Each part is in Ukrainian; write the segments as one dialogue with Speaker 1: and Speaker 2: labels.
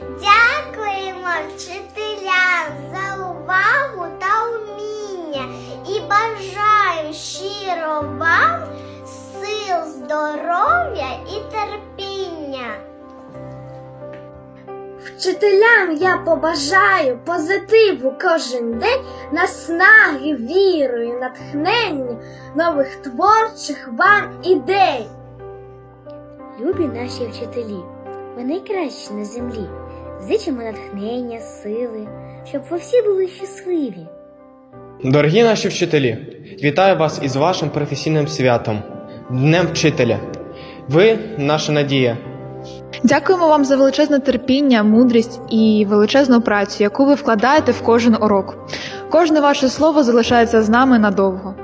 Speaker 1: Дякуємо вчителям за увагу та уміння і бажаю щиро вам сил, здоров'я і терпіння. Вчителям я побажаю позитиву кожен день, наснаги, віру і натхнення нових творчих вам ідей.
Speaker 2: Любі наші вчителі, ви найкращі на землі. Зичимо натхнення, сили, щоб ви всі були щасливі.
Speaker 3: Дорогі наші вчителі, вітаю вас із вашим професійним святом, Днем вчителя. Ви наша надія.
Speaker 4: Дякуємо вам за величезне терпіння, мудрість і величезну працю, яку ви вкладаєте в кожен урок. Кожне ваше слово залишається з нами надовго.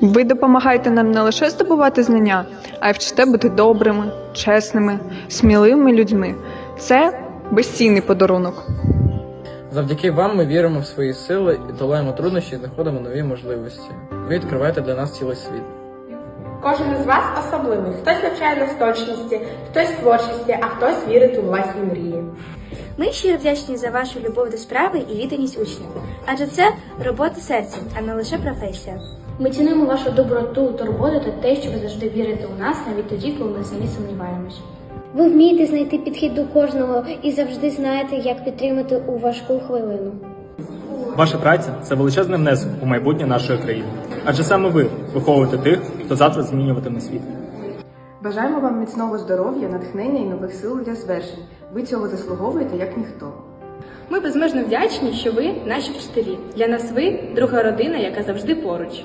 Speaker 5: Ви допомагаєте нам не лише здобувати знання, а й вчите бути добрими, чесними, сміливими людьми. Це безцінний подарунок.
Speaker 6: Завдяки вам ми віримо в свої сили і долаємо труднощі і знаходимо нові можливості. Ви відкриваєте для нас цілий світ.
Speaker 7: Кожен із вас особливий. Хтось навчає в точності, хтось творчості, а хтось вірить у власні мрії.
Speaker 2: Ми щиро вдячні за вашу любов до справи і відданість учням, адже це робота серцем, а не лише професія.
Speaker 8: Ми цінуємо вашу доброту, турботу та те, що ви завжди вірите у нас, навіть тоді, коли ми самі сумніваємось.
Speaker 9: Ви вмієте знайти підхід до кожного і завжди знаєте, як підтримати у важку хвилину.
Speaker 10: Ваша праця це величезний внесок у майбутнє нашої країни. Адже саме ви виховуєте тих, хто завтра змінюватиме світ.
Speaker 7: Бажаємо вам міцного здоров'я, натхнення і нових сил для звершень. Ви цього заслуговуєте як ніхто.
Speaker 8: Ми безмежно вдячні, що ви наші вчителі. Для нас ви друга родина, яка завжди поруч.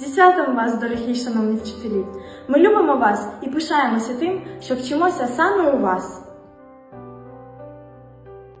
Speaker 11: Зі святом вас, дорогі шановні вчителі! Ми любимо вас і пишаємося тим, що вчимося саме у вас.